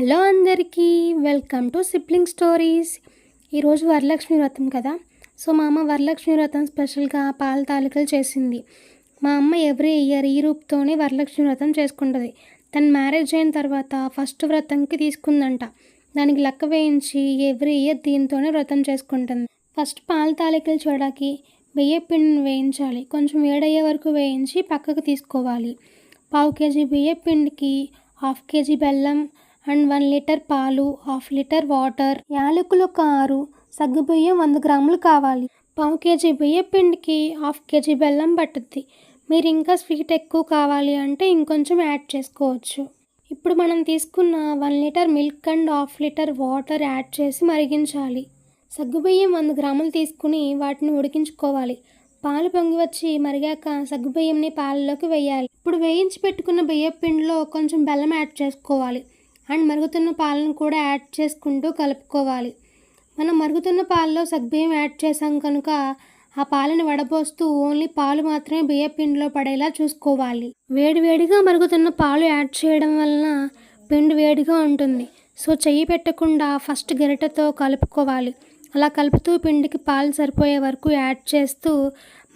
Hello అందరికీ welcome to sibling stories. ఈరోజు వరలక్ష్మి వ్రతం కదా. సో మా అమ్మ వరలక్ష్మి వ్రతం స్పెషల్గా పాల తాలికలు చేసింది. మా అమ్మ ఎవ్రీ ఇయర్ ఈ రూప్తోనే వరలక్ష్మి వ్రతం చేసుకుంటుంది. తన మ్యారేజ్ అయిన తర్వాత ఫస్ట్ వ్రతంకి తీసుకుందంట. దానికి లెక్క వేయించి ఎవ్రీ ఇయర్ దీంతోనే వ్రతం చేసుకుంటుంది. ఫస్ట్ పాల తాలికలు చూడడానికి బియ్య పిండిని వేయించాలి. కొంచెం వేడయ్యే వరకు వేయించి పక్కకు తీసుకోవాలి. పావు కేజీ బియ్య పిండికి హాఫ్ కేజీ బెల్లం అండ్ వన్ లీటర్ పాలు హాఫ్ లీటర్ వాటర్ యాలకులు ఒక ఆరు సగ్గుబియ్యం వంద గ్రాములు కావాలి. పావు కేజీ బియ్య పిండికి హాఫ్ కేజీ బెల్లం పట్టుద్ది. మీరు ఇంకా స్వీట్ ఎక్కువ కావాలి అంటే ఇంకొంచెం యాడ్ చేసుకోవచ్చు. ఇప్పుడు మనం తీసుకున్న one litre milk and half litre water add చేసి మరిగించాలి. సగ్గుబియ్యం వంద గ్రాములు తీసుకుని వాటిని ఉడికించుకోవాలి. పాలు పొంగి వచ్చి మరిగాక సగ్గుబియ్యంని పాలలోకి వేయాలి. ఇప్పుడు వేయించి పెట్టుకున్న బియ్యం పిండిలో కొంచెం బెల్లం యాడ్ చేసుకోవాలి. అండ్ మరుగుతున్న పాలను కూడా యాడ్ చేసుకుంటూ కలుపుకోవాలి. మనం మరుగుతున్న పాలలో సగ్బియ్యం యాడ్ చేసాం కనుక ఆ పాలను వడపోస్తూ ఓన్లీ పాలు మాత్రమే బియ్య పిండిలో పడేలా చూసుకోవాలి. వేడివేడిగా మరుగుతున్న పాలు యాడ్ చేయడం వలన పిండి వేడిగా ఉంటుంది. సో చెయ్యి పెట్టకుండా ఫస్ట్ గరిటెతో కలుపుకోవాలి. అలా కలుపుతూ పిండికి పాలు సరిపోయే వరకు యాడ్ చేస్తూ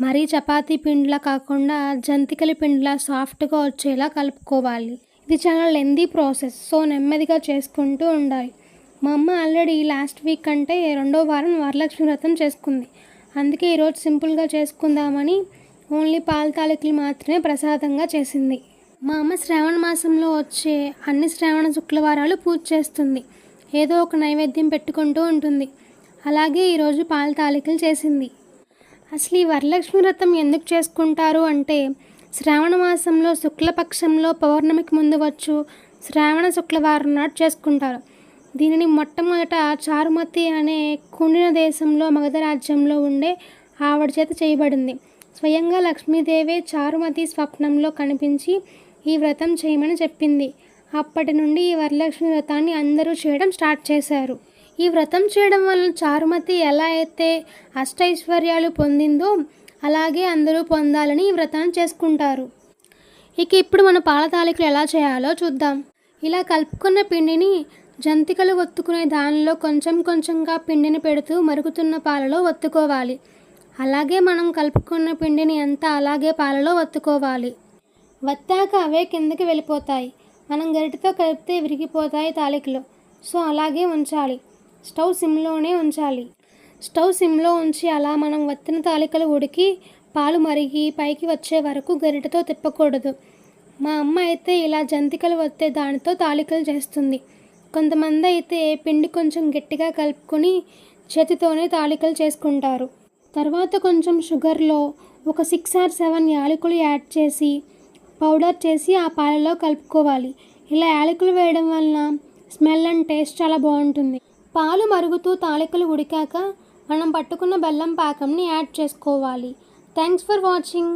మరీ చపాతీ పిండిలా కాకుండా జంతికల పిండిలా సాఫ్ట్గా వచ్చేలా కలుపుకోవాలి. ఇది చాలా లెందీ ప్రాసెస్ సో నెమ్మదిగా చేసుకుంటూ ఉండాలి. మా అమ్మ ఆల్రెడీ లాస్ట్ వీక్ అంటే రెండో వారం వరలక్ష్మి వ్రతం చేసుకుంది. అందుకే ఈరోజు సింపుల్గా చేసుకుందామని ఓన్లీ పాల తాలికలు మాత్రమే ప్రసాదంగా చేసింది. మా అమ్మ శ్రావణ మాసంలో వచ్చే అన్ని శ్రావణ శుక్రవారాలు పూజ చేస్తుంది. ఏదో ఒక నైవేద్యం పెట్టుకుంటూ ఉంటుంది. అలాగే ఈరోజు పాల తాలికలు చేసింది. అసలు ఈ వరలక్ష్మి వ్రతం ఎందుకు చేసుకుంటారు అంటే శ్రావణ మాసంలో శుక్లపక్షంలో పౌర్ణమికి ముందు వచ్చు. శ్రావణ శుక్లవారం నాడు చేసుకుంటారు. దీనిని మొట్టమొదట చారుమతి అనే కుండిన దేశంలో మగధ రాజ్యంలో ఉండే ఆవిడ చేత చేయబడింది. స్వయంగా లక్ష్మీదేవి చారుమతి స్వప్నంలో కనిపించి ఈ వ్రతం చేయమని చెప్పింది. అప్పటి నుండి ఈ వరలక్ష్మి వ్రతాన్ని అందరూ చేయడం స్టార్ట్ చేశారు. ఈ వ్రతం చేయడం వల్ల చారుమతి ఎలా అయితే అష్టైశ్వర్యాలు పొందిందో అలాగే అందరూ పొందాలని ఈ వ్రతాన్ని చేసుకుంటారు. ఇక ఇప్పుడు మన పాల తాలికలు ఎలా చేయాలో చూద్దాం. ఇలా కలుపుకున్న పిండిని జంతికలు ఒత్తుకునే దానిలో కొంచెం కొంచెంగా పిండిని పెడుతూ మరుగుతున్న పాలలో ఒత్తుకోవాలి. అలాగే మనం కలుపుకున్న పిండిని అంతా అలాగే పాలలో ఒత్తుకోవాలి. వత్తాక అవే కిందకి వెళ్ళిపోతాయి. మనం గరిటతో కలిపితే విరిగిపోతాయి తాలికలు. సో అలాగే ఉంచాలి. స్టవ్ సిమ్లోనే ఉంచాలి. స్టవ్ సిమ్లో ఉంచి అలా మనం వత్తిన తాలికలు ఉడికి పాలు మరిగి పైకి వచ్చే వరకు గరిటతో తిప్పకూడదు. మా అమ్మ అయితే ఇలా జంతికలు వత్తే దానితో తాలికలు చేస్తుంది. కొంతమంది అయితే పిండి కొంచెం గట్టిగా కలుపుకొని చేతితోనే తాలికలు చేసుకుంటారు. తర్వాత కొంచెం షుగర్లో ఒక సిక్స్ ఆర్ సెవెన్ యాలకులు యాడ్ చేసి పౌడర్ చేసి ఆ పాలలో కలుపుకోవాలి. ఇలా యాలకులు వేయడం వలన స్మెల్ అండ్ టేస్ట్ చాలా బాగుంటుంది. పాలు మరుగుతూ తాలికలు ఉడికాక మనం పట్టుకున్న బెల్లం పాకంని యాడ్ చేసుకోవాలి. Thanks for watching